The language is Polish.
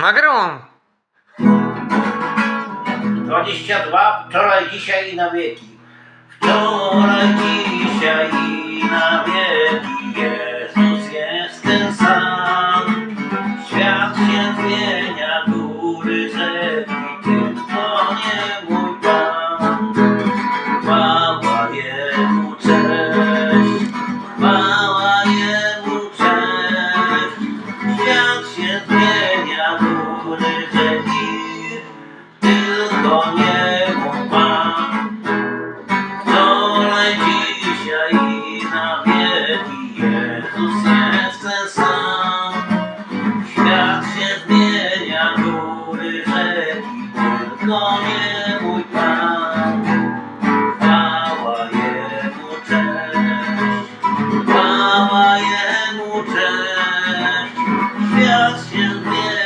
Nagrywam. 22, wczoraj, dzisiaj i na wieki. Wczoraj, dzisiaj i na wieki. Jezus jest ten sam. Świat się zmienia, góry rzeki, tego nie ma. Wczoraj, dzisiaj i na wieki Jezus jest ten sam. Świat się zmienia, góry, rzeki, tylko nie mój Pan. Chwała Jemu, cześć, chwała Jemu, cześć. Świat się zmienia.